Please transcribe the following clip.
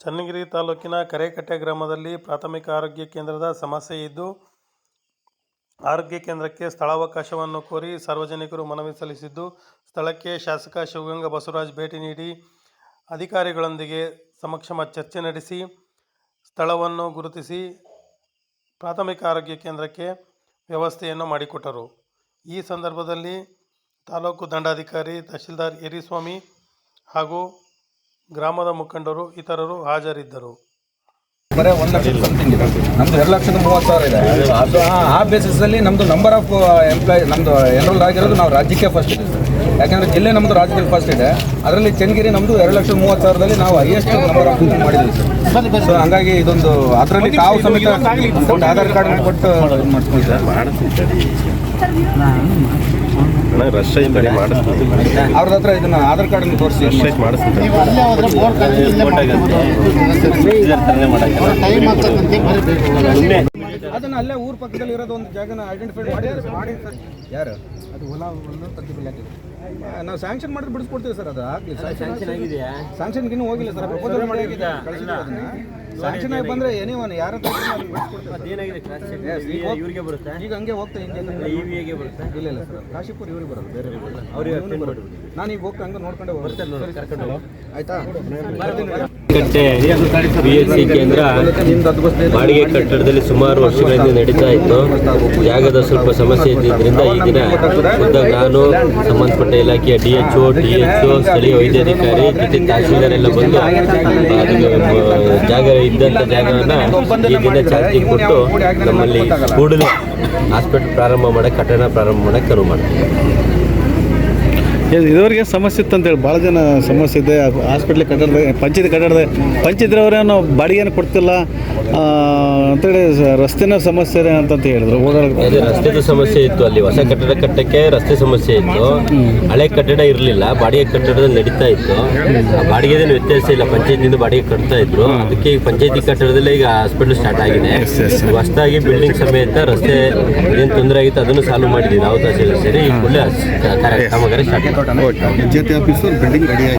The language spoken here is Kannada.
ಚನ್ನಗಿರಿ ತಾಲೂಕಿನ ಕರೇಕಟ್ಟೆ ಗ್ರಾಮದಲ್ಲಿ ಪ್ರಾಥಮಿಕ ಆರೋಗ್ಯ ಕೇಂದ್ರದ ಸಮಸ್ಯೆ ಇದ್ದು, ಆರೋಗ್ಯ ಕೇಂದ್ರಕ್ಕೆ ಸ್ಥಳಾವಕಾಶವನ್ನು ಕೋರಿ ಸಾರ್ವಜನಿಕರು ಮನವಿ ಸಲ್ಲಿಸಿದ್ದು, ಸ್ಥಳಕ್ಕೆ ಶಾಸಕ ಶಿವಗಂಗಾ ಬಸವರಾಜ್ ಭೇಟಿ ನೀಡಿ ಅಧಿಕಾರಿಗಳೊಂದಿಗೆ ಸಮಕ್ಷಮ ಚರ್ಚೆ ನಡೆಸಿ, ಸ್ಥಳವನ್ನು ಗುರುತಿಸಿ ಪ್ರಾಥಮಿಕ ಆರೋಗ್ಯ ಕೇಂದ್ರಕ್ಕೆ ವ್ಯವಸ್ಥೆಯನ್ನು ಮಾಡಿಕೊಟ್ಟರು. ಈ ಸಂದರ್ಭದಲ್ಲಿ ತಾಲೂಕು ದಂಡಾಧಿಕಾರಿ ತಹಶೀಲ್ದಾರ್ ಎರಿಸ್ವಾಮಿ ಹಾಗೂ ಗ್ರಾಮದ ಮುಖಂಡರು ಇತರರು ಹಾಜರಿದ್ದರು. ಬರೀ ಒಂದು ಲಕ್ಷ ಸಮಥಿಂಗ್ ಇದೆ. ನಮ್ದು ಎರಡು ಲಕ್ಷದ ಮೂವತ್ತು ಸಾವಿರ ಇದೆ. ಅದು ಆ- ಆ ಬೇಸಿಸಲ್ಲಿ ನಮ್ದು ನಂಬರ್ ಆಫ್ ಎಂಪ್ಲಾಯ್ ನಮ್ದು ಎನ್ರೋಲ್ ಆಗಿರೋದು ನಾವು ರಾಜ್ಯಕ್ಕೆ ಫಸ್ಟ್ ಇದೆ. ಯಾಕಂದ್ರೆ ಜಿಲ್ಲೆ ನಮ್ಮದು ರಾಜ್ಯದಲ್ಲಿ ಫಸ್ಟ್ ಇದೆ. ಅದರಲ್ಲಿ ಚನ್ನಗಿರಿ ನಮ್ದು ಎರಡು ಲಕ್ಷದ ಮೂವತ್ತು ಸಾವಿರದಲ್ಲಿ ನಾವು ಹೈಯೆಸ್ಟ್ ನಂಬರ್ ಆಫ್ ಮಾಡಿದ್ವಿ ಸರ್ ಸೊ ಹಂಗಾಗಿ ಇದೊಂದು ಅದರಲ್ಲಿ ತಾವು ಸಮೇತ ಒಂದು ಆಧಾರ್ ಕಾರ್ಡ್ ಕೊಟ್ಟು ಮಾಡ್ಸ್ಕೊಳ್ತೀವಿ ಅಣ್ಣ ರಶ್ ಐತೆ ಮಾಡಿಸ್ತೀನಿ ಅವ್ರ ಹತ್ರ ಇದನ್ನ ಆಧಾರ್ ಕಾರ್ಡ್ ತೋರಿಸಿ. ರಶ್ ಐತೆ ಮಾಡಿಸ್ತೀನಿ ಅದನ್ನ ಅಲ್ಲೇ ಊರ ಪಕ್ಕದಲ್ಲಿ ಇರೋದು ಒಂದು ಜಾಗನ ಐಡೆಂಟಿಫೈ ಮಾಡಿ ಮಾಡಿ ಸರ್ ಯಾರು? ಅದು ಹೊಲ ಒಂದು ನಾವು ಸ್ಯಾಂಕ್ಷನ್ ಮಾಡಿದ್ರೆ ಬಿಡಿಸ್ಕೊಡ್ತೀವಿ ಸರ್ ಅದು ಆಗಲಿ. ಸ್ಯಾಂಕ್ಷನ್ ಆಗಿದೆಯಾ? ಹೋಗಿಲ್ಲ ಸರ್. ಪ್ರಪೋಸಲ್ ಮಾಡಿ ಆಗಿದೆ ಸ್ಯಾಂಕ್ಷನ್ ಆಗಿ ಬಂದ್ರೆ ಎನಿ ಒನ್ ಯಾರ ಇವ್ರಿಗೆ ಇದ್ರೂ ನಾವು ಬಿಡಿಸ್ಕೊಡ್ತೀವಿ. Yes, ಈಗ ಹೋಗ್- ಈಗ ಹಂಗೆ ಹೋಗ್ತಾ ಹಿಂಗೆ ಇಲ್ಲ ಇಲ್ಲ ಸರ್. ಕಾಶಿಪುರ್ ಇವ್ರಿಗೆ ಬರೋದು ಬೇರೆ ಅವ್ರಿಗೆ ಬರೋದು. ನಾನು ಈಗ ಹೋಗ್ತಾ ಹಂಗೆ ನೋಡ್ಕೊಂಡೆ ಕರ್ಕೊಂಡು ಆಯ್ತಾ? ಕಟ್ಟೆ ಬಿ ಎಸ್ ಸಿ ಕೇಂದ್ರ ಬಾಡಿಗೆ ಕಟ್ಟಡದಲ್ಲಿ ಸುಮಾರು ವರ್ಷಗಳಿಂದ ನಡೀತಾ ಇತ್ತು. ಜಾಗದ ಸ್ವಲ್ಪ ಸಮಸ್ಯೆ ಇದ್ದಿದ್ದರಿಂದ ಈ ದಿನ ಖುದ್ದ ನಾನು, ಸಂಬಂಧಪಟ್ಟ ಇಲಾಖೆಯ D H O D H O ಸ್ಥಳೀಯ ವೈದ್ಯಾಧಿಕಾರಿ ಜೊತೆ ಎಲ್ಲ ಬಂದು ಜಾಗ ಇದ್ದಂಥ ಜಾಗವನ್ನು ಈ ದಿನ ಚಾಲ್ತಿ ಕೊಟ್ಟು ನಮ್ಮಲ್ಲಿ ಕೂಡಲೇ ಹಾಸ್ಪಿಟಲ್ ಪ್ರಾರಂಭ ಮಾಡೋಕ್ಕೆ ಕಟ್ಟಡ ಪ್ರಾರಂಭ ಮಾಡೋಕ್ಕೆ ಕರು ಮಾಡ್ತೀವಿ ಇದುವರೆಗೆ ಸಮಸ್ಯೆ ಇತ್ತು ಅಂತೇಳಿ ಭಾಳ ಜನ ಸಮಸ್ಯೆ ಇದೆ. ಹಾಸ್ಪಿಟ್ಲ್ ಕಟ್ಟಡದ ಪಂಚಾಯತ್ ಕಟ್ಟಡದ ಪಂಚಾಯತಿರವರೇನು ಬಾಡಿಗೆಯನ್ನು ಕೊಡ್ತಿಲ್ಲ. ಅಂತೇಳಿ ರಸ್ತೆನ ಸಮಸ್ಯೆ ಇದೆ ಅಂತ ಹೇಳಿದ್ರು. ಓಡಾಡೋದು ರಸ್ತೆ ರಸ್ತೆದು ಸಮಸ್ಯೆ ಇತ್ತು ಅಲ್ಲಿ. ಹೊಸ ಕಟ್ಟಡ ಕಟ್ಟಕ್ಕೆ ರಸ್ತೆ ಸಮಸ್ಯೆ ಇತ್ತು. ಹಳೆ ಕಟ್ಟಡ ಇರಲಿಲ್ಲ. ಬಾಡಿಗೆ ಕಟ್ಟಡದಲ್ಲಿ ನಡೀತಾ ಇತ್ತು. ಬಾಡಿಗೆದೇನು ವ್ಯತ್ಯಾಸ ಇಲ್ಲ. ಪಂಚಾಯತಿಯಿಂದ ಬಾಡಿಗೆ ಕಟ್ತಾ ಇದ್ರು. ಅದಕ್ಕೆ ಈಗ ಪಂಚಾಯತಿ ಕಟ್ಟಡದಲ್ಲೇ ಈಗ ಹಾಸ್ಪಿಟ್ಲ್ ಸ್ಟಾರ್ಟ್ ಆಗಿದೆ. ಹೊಸದಾಗಿ ಬಿಲ್ಡಿಂಗ್ ಸಮೇತ ರಸ್ತೆ ಏನು ತೊಂದರೆ ಆಗಿತ್ತು ಅದನ್ನು ಸಾಲ್ವ್ ಮಾಡಿದ್ದೀವಿ ನಾವು ತಹಸೀಲ್ ಸೇರಿ. ಕೂಡಲೇ ಕಾಮಗಾರಿ ಸ್ಟಾರ್ಟ್ ಮಾಡಿ ಪಂಚಾಯತಿ ಆಫೀಸು ಬಿಲ್ಡಿಂಗ್ ರೆಡಿ